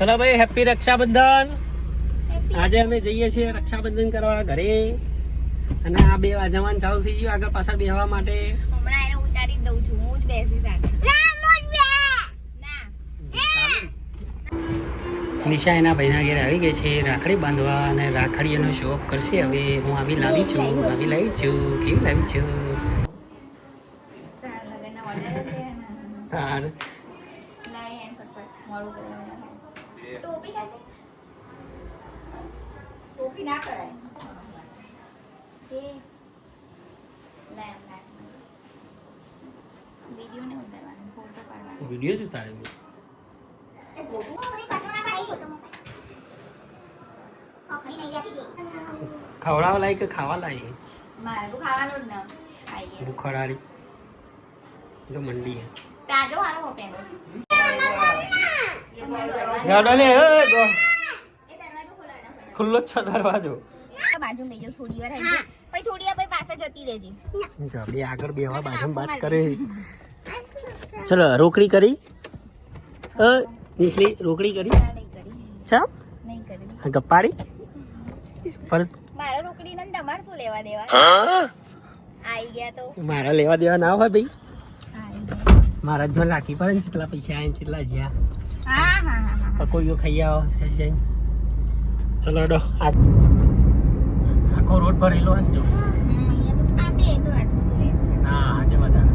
ચલો ભાઈ હેપી રક્ષાબંધન. આજે અમે જઈએ છીએ રક્ષાબંધન કરવા ઘરે. અને આ બે જવાન ચાલુ થઈ ગયું આગળ પાછળ બેહવા માટે. હમણાં એને ઉતારી દઉં છું હું જ બેસી ના નિશા એના ભાઈના ઘેર આવી ગઈ છે રાખડી બાંધવા અને રાખડીઓનો ઓફ કરશે. હવે હું આવી લાવી છું આવી લાવી છું. કેવી લાવી છું? તારા લગનના order જ છે ને. તાર લાય એમ ફટફટ મોડું કરવા ટોપી કાઢે ટોપી ના કરાય એ લાય એમ લાય વીડિયો ને ઉતારવાનો ફોટો પાડવાનો. વીડિયો જ ઉતારે ખવડાવવા લાયક કે ખાવા લાયક? મારે ખાવાનું જ ન જો મંડી તાજો હારો એ. એ દરવાજો ખુલ્લો છે દરવાજો. બાજુ જાઉં થોડી વાર આવી પછી થોડી વાર પાછળ જતી રહેજે. જો આગળ બેવા બાજુ વાત કરે. ચલો રોકડી કરી. અ નિશલી રોકડી કરી. ના, નહીં કરી. ચા નહીં ગપ્પાડી. ફર્સ્ટ મારા રોકડી ને તમારે શું લેવા દેવા? આઈ ગયા તો. મારા લેવા દેવા ના હોય ભાઈ? મારા જ રાખી પડે ને કેટલા પૈસા આવીને કેટલા જ્યાં. હા હા પકોડીઓ ખાઈ આવો ખાઈ જાય. ચલો ડો આખો રોડ ભરેલો હોય ને જો હમ, અહીંયા તો આ બે તો આટલું તો રહે છે ના આજે વધારે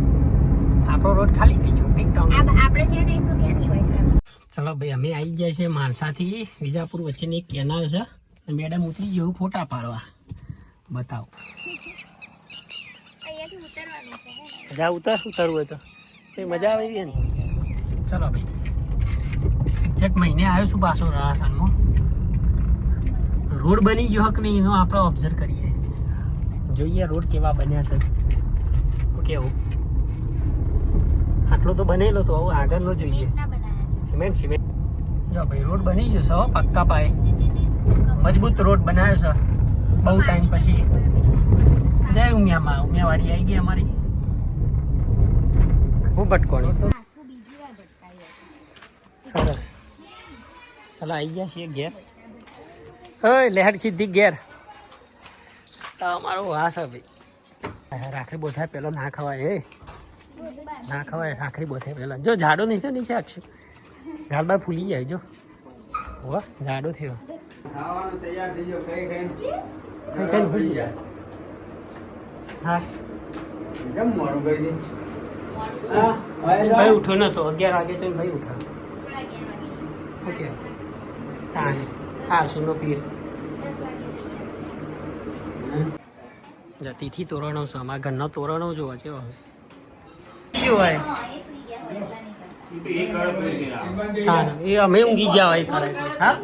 આપણો રોડ ખાલી થઈ ગયો. ટિંગ ટોંગ આપણે જ્યાં જઈશું ત્યાં નહીં હોય ચલો ભાઈ અમે આવી જાય છે માણસાથી વિજાપુર વચ્ચેની એક કેનાલ છે. અને મેડમ ઉતરી જેવું ફોટા પાડવા. બતાવો? મજા ઉતર ઉતરવું હોય તો. કઈ મજા આવી ગઈ ને. ચલો ભાઈ. એક્ઝેક્ટ મહિને આવ્યો છું પાછો રાસાનમાં રોડ બની ગયો કે નહીં એનો આપણે ઓબ્ઝર્વ કરીએ. જોઈએ રોડ કેવા બન્યા છે. કેવું? આટલો તો બનેલો તો હવે આગળનો જોઈએ. Cement cement. જો ભાઈ રોડ બની ગયો છે હો, પક્કા પાય મજબૂત રોડ બનાવ્યો છે. બહુ ટાઈમ પછી. જય ઉમિયામાં. ઉમિયાવાડી આવી ગઈ અમારી. હું ભટકોણી. સરસ. ચાલો આવી ગયા છીએ ઘેર. હે લેહડ સીધી ઘેર. તો અમારો વાસ છે ભાઈ રાખડી બોધા પેલો ના ખવાય હે. ના ખવાય રાખડી બોથાય પેલા જો જાડો નહીં થયો નીચે અક્ષુ ઝાડ બાર ફૂલી જાય જો. હો જાડો થયો. ખાવાનું તૈયાર થઈ ગયો કઈ કઈ કઈ કઈ ફૂલી જાય. હા. ભાઈ ઉઠ્યો નતો અગિયાર વાગે તો ભાઈ ઉઠા. ઓકે તાને આરસુનો પીર. જતીથી તોરણો છે અમારા ઘરના તોરણો જોવા છે હવે ગયા હોય એ અમે ઊંઘી ગયા હોય કરે હા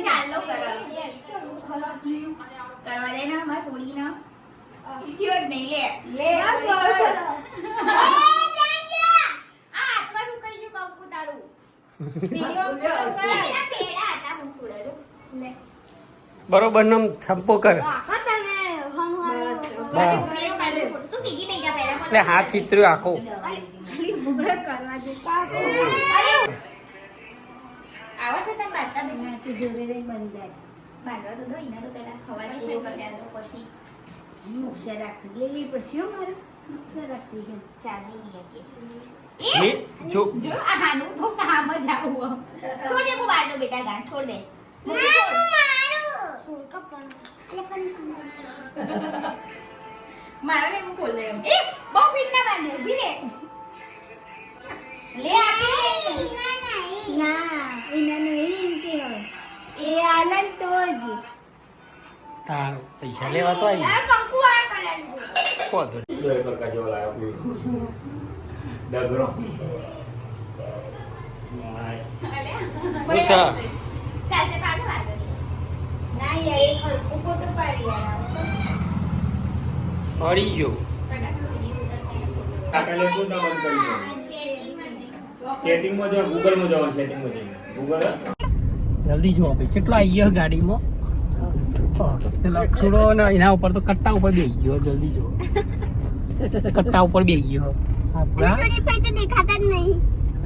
ચાલો કરો. કરવા દે ને, નહીં, લે. લે, શું કહી એટલે હાથ ચિત્ર્યો આખો. છોડ દે બેટા ગાંઠ છોડ દે. છોડ. મારા ને ખોલ દે એ બહુ ફીટ ના બાંધે ઊભી રે. લે આપી તાર પૈસા લેવા તો આવી. કંકુ આ કલર કોધો. ડગરો. ઉષા. ચાલશે પાડો ના યાર એક હલકું ફોટો પાડી યાર પડી ગયો કાકાને શું ના કરી સેટિંગમાં જો ગૂગલમાં જાઓ સેટિંગમાં જઈને. ગૂગલ જલ્દી જો ભાઈ કેટલો આવી ગયો ગાડીમાં? પેલો અક્ષુડો ને એના ઉપર તો કટ્ટા ઉપર બેસી ગયો જલ્દી જો કટ્ટા ઉપર બેસી ગયો. આપણા દેખાતા જ નહીં.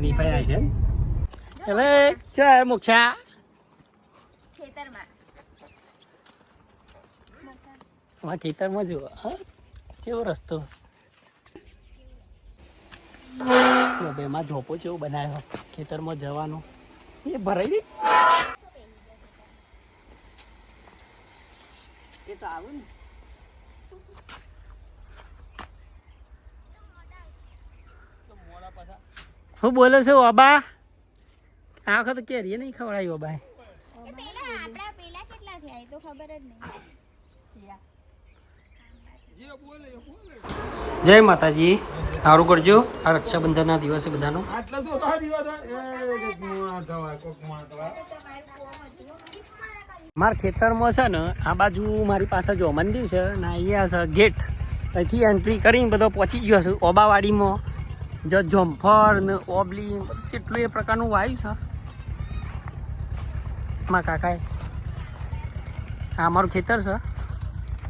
રીફાઈ આવી છે. એટલે ચા મોક્ષા? ખેતરમાં. ખેતરમાં જુઓ. હા. કેવો રસ્તો? બેમાં ઝોપો જેવો બનાવ્યો ખેતરમાં જવાનો. એ ભરાઈ દે એ તો આવું ને. શું બોલો છો અબા આ વખત કેરીએ નહીં ખવડાવી ઓબાએ? પેલા આપડા પેલા કેટલા થયા એ તો ખબર જ નહીં. જય માતાજી. સારું કરજો. આ રક્ષાબંધનના દિવસે બધાનો. મારા ખેતરમાં છે ને આ બાજુ મારી પાસે જો મંદિર છે ને અહીંયા છે ગેટ. અહીંથી એન્ટ્રી કરીને બધો પહોંચી ગયો છે ઓબાવાડીમાં. જ જોમફળ ને ઓબલી કેટલું એ પ્રકારનું વાયુ છે. મારા કાકાએ. આ મારું ખેતર છે.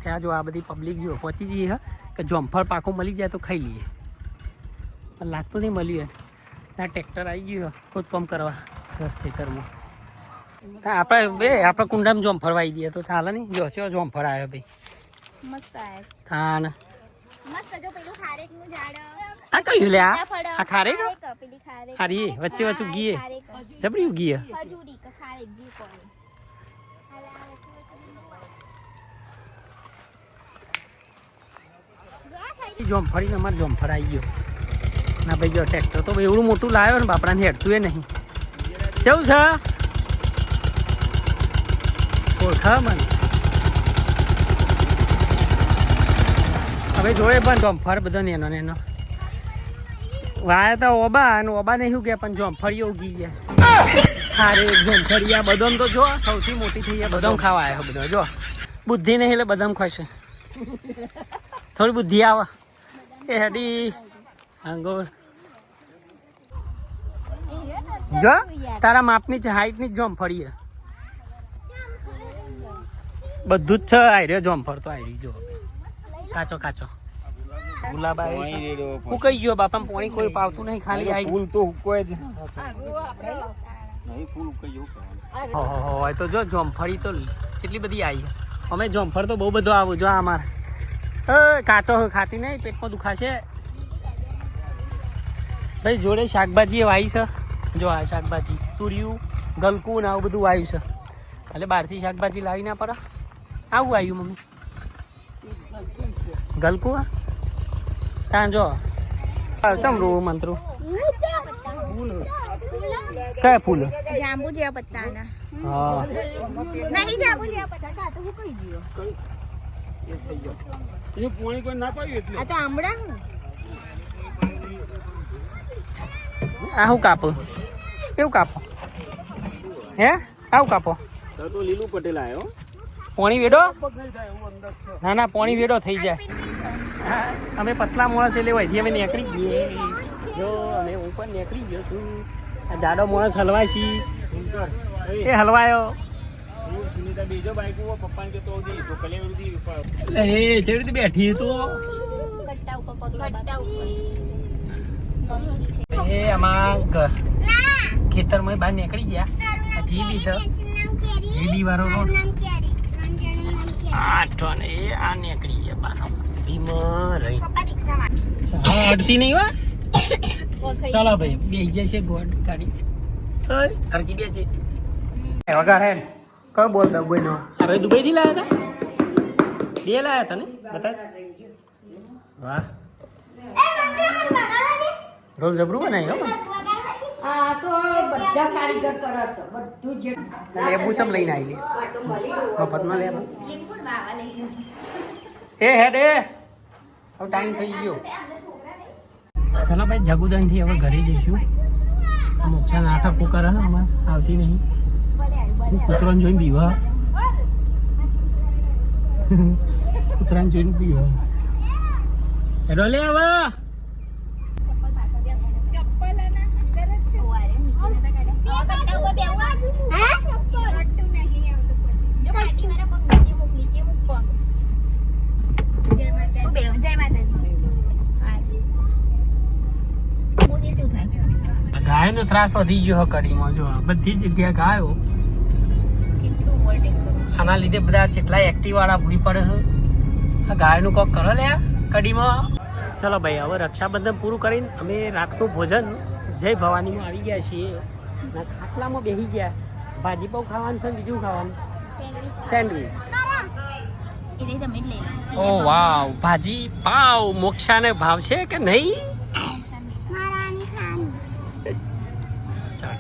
ત્યાં જો આ બધી પબ્લિક જો પહોંચી જઈએ હા કે જોમફળ પાકું મળી જાય તો ખાઈ લઈએ. પણ લાગતું નહીં મળ્યું ના ટ્રેક્ટર આવી ગયું ખોદકામ કરવા ખેતરમાં. આપણે બે આપણે કુંડામાં જોમફળ વાઈ દઈએ તો ચાલે નહીં? જો છે જોમફળ આવ્યો ભાઈ. મસ્ત હા થાન મસ્ત જો પેલું ખારેક ઝાડ. આ કયું લે આ? આ ખારેક? ખારેક, પેલી વચ્ચે વચ્ચે ગીએ જબરી ગીએ ખજૂરી કે જોમ ફરીને અમારે જોમફળ આવી ગયો. ના ભાઈ, જો ટ્રેક્ટર તો એવડું મોટું લાવ્યો ને બાપડાને હેડતું એ નહીં. કેવું છે? ઓળખા મને? હવે જોયે પણ જોમફળ બધો ને એનો. વાયા તો ઓબા અને ઓબા નહીં કે પણ જોમફળીઓ ઉગી ગયા. હારે જોમફળિયા બદામ તો જો, સૌથી મોટી થઈ ગયા બદામ ખાવા આવ્યો બધો. જો, બુદ્ધિ નહીં એટલે બદામ ખાશે થોડી બુદ્ધિ આવે. એ હેડી. અંગોર જો તારા માપની છે હાઈટની જ જોમફળી છે બધું જ છે આયર્યો જોમફળ તો આયરી જો. કાચો કાચો. ગુલાબાઈ. આવ્યો છે હું કઈ ગયો બાપા પોણી કોઈ પાવતું નહીં ખાલી આવી ફૂલ તો કોઈ જ. નહીં ફૂલ. હો હો હો તો જો જોમફળી તો કેટલી બધી આવી અમે જોમફળ તો બહુ બધો આવું જો આ અમાર કાચો ખાતી નહીં પેટમાં દુખાશે ભાઈ જોડે શાકભાજી એ વાવી છે. જો આ શાકભાજી તુરિયું ગલકું ને આવું બધું વાવ્યું છે. એટલે બહારથી શાકભાજી લાવી ના પડે. આવું આવ્યું મમ્મી. ગલકું ત્યાં જો. ચમરું મંત્રું. કયા ફૂલ? જાંબુ જેવા પત્તાના. હા. નહીં જાંબુ જેવા પત્તા. તો હું કઈ ગયો. એ પોણી કોઈ ના પાડ્યું એટલે. આ તો આમળા આ શું કાપો? કેવું કાપો? હે? આવું કાપો? તો લીલું પટેલ આવ્યો પોણી વેડો? પગ નહીં થાય એવું અંદર છે. ના ના પોણી વેડો થઈ જાય. હા, અમે પતલા માણસ એટલે હોય અમે નીકળી જઈએ. જો અમે હું પણ નીકળી ગયો છું આ જાડો માણસ હલવાય છી. એ હલવાયો. હું બીજો બાઈક ઉપર પપ્પાને કે તો દી તો કલે ઉડી એ બેઠી તો. કટ્ટા ઉપર પગ કટ્ટા ઉપર એ આમાં ખેતર ખેતરમાં બહાર નીકળી ગયા. જીબી છે. જીબી વાળો રોડ. આઠો ને એ આ નીકળી ગયા બહાર ધીમા રહી. હા અડતી નહીં વા ચાલો ભાઈ બે જશે ગોડ કાઢી. ખરકી દે છે વગાડ હે કયો બોલ દુબઈ નો અરે દુબઈ થી લાયા હતા બે લાયા હતા ને? બતા વાહ. રોલ જબરું બનાવી હો? આ તો બધા કારીગર કરે છે લેબુ ચમ લઈને આવી લે. મફતમાં લેબુ લીંબુ બાવા લઈ એ હેડ. એ હવે ટાઈમ થઈ ગયો. ચાલો ભાઈ જગુદાનથી હવે ઘરે જઈશું. મોક્ષા નાટક કરે હે અમાર આવતી નહીં. કૂતરાને જોઈને બીવા કૂતરાને જોઈને બીવા હેડો લે થાય ગાયનો ત્રાસ વધી ગયો કડીમાં, જો બધી જગ્યાએ ગાયો. આના લીધે બધા જેટલા એક્ટિવ વાળા ભૂલી પડે છે. આ ગાયનું કોક કરો લે કડીમાં. ચલો ભાઈ હવે રક્ષાબંધન પૂરું કરીને અમે રાતનું ભોજન જય ભવાનીમાં આવી ગયા છીએ. ના ખાટલામાં બેસી ગયા. ભાજી પાઉં ખાવાનું છે ને બીજું ખાવાનું? સેન્ડવિચ. ઓ વાવ ભાજી પાવ મોક્ષાને ભાવશે કે નહીં?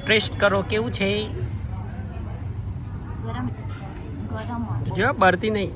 ટેસ્ટ કરો કેવું છે? જો બળતી નહીં.